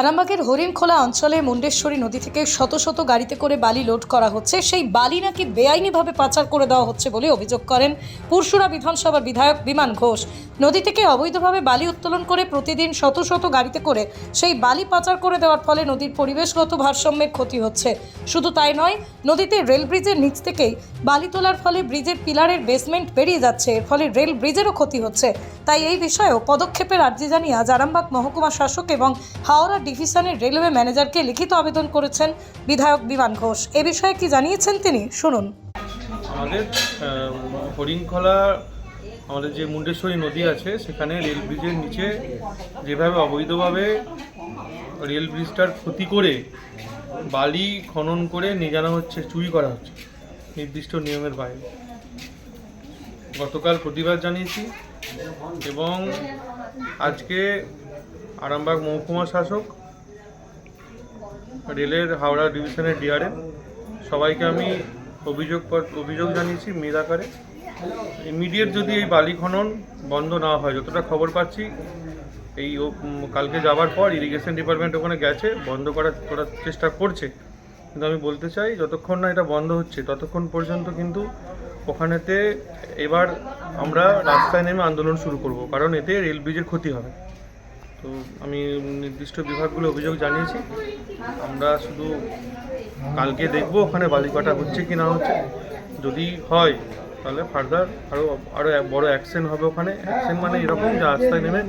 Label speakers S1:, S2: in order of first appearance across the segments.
S1: আরামবাগের হরিণখোলা অঞ্চলে মুন্ডেশ্বরী নদী থেকে শত শত গাড়িতে করে বালি লোড করা হচ্ছে। সেই বালি নাকি বেআইনিভাবে পাচার করে দেওয়া হচ্ছে বলে অভিযোগ করেন পুরশুরা বিধানসভার বিধায়ক বিমান ঘোষ। নদী থেকে অবৈধভাবে বালি উত্তোলন করে প্রতিদিন শত শত গাড়িতে করে সেই বালি পাচার করে দেওয়ার ফলে নদীর পরিবেশগত ভারসাম্যের ক্ষতি হচ্ছে। শুধু তাই নয়, নদীতে রেল ব্রিজের নিচ থেকেই বালি তোলার ফলে ব্রিজের পিলারের বেসমেন্ট বেরিয়ে যাচ্ছে। এর ফলে রেল ব্রিজেরও ক্ষতি হচ্ছে। তাই এই বিষয়েও পদক্ষেপের আর্জি জানিয়ে আজ আরামবাগ মহকুমা শাসক এবং হাওড়া ডিভিশনের রেলওয়ে ম্যানেজারকে লিখিত আবেদন করেছেন বিধায়ক বিমান ঘোষ। এ বিষয়ে কি জানিয়েছেন তিনি? শুনুন।
S2: আমাদের হরিণখোলা, আমাদের যে মুন্ডেশ্বরী নদী আছে, সেখানে রেল ব্রিজের নিচে যেভাবে অবৈধভাবে রেল ব্রিজটার ক্ষতি করে বালি খনন করে নিয়ে জানা হচ্ছে, চুরি করা হচ্ছে, নির্দিষ্ট নিয়মের বাইরে। গতকাল প্রতিবাদ জানিয়েছি এবং আজকে আরামবাগ মহকুমা শাসক রেলের হাওড়া ডিভিশনের ডিআরএম সবাইকে আমি অভিযোগ অভিযোগ জানিয়েছি মেদ আকারে। ইমিডিয়েট যদি এই বালি খনন বন্ধ না হয়, যতটা খবর পাচ্ছি, এই কালকে যাওয়ার পর ইরিগেশন ডিপার্টমেন্ট ওখানে গেছে, বন্ধ করার করার চেষ্টা করছে। কিন্তু আমি বলতে চাই, যতক্ষণ না এটা বন্ধ হচ্ছে, ততক্ষণ পর্যন্ত কিন্তু ওখানেতে এবার আমরা রাস্তায় নেমে আন্দোলন শুরু করব, কারণ এতে রেল ব্রিজের ক্ষতি হবে। তো আমি নির্দিষ্ট বিভাগগুলো অভিযোগ জানিয়েছি। আমরা শুধু কালকে দেখব ওখানে বালি কাটা হচ্ছে কি না হচ্ছে। যদি হয়, তাহলে ফার্দার আরও আরও বড় অ্যাকশন হবে ওখানে। অ্যাকশন মানে এরকম যে রাস্তায় নেমে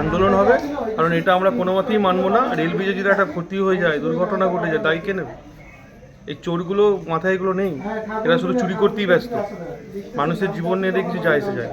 S2: আন্দোলন হবে। কারণ এটা আমরা কোনো মতেই মানবো না। রেল ব্রিজে যদি একটা ক্ষতি হয়ে যায়, দুর্ঘটনা ঘটে যায় দায়ী কে নেবে? এই চোরগুলো মাথায় এগুলো নেই। এরা শুধু চুরি করতেই ব্যস্ত। মানুষের জীবন নিয়ে কিছু যায় এসে যায়।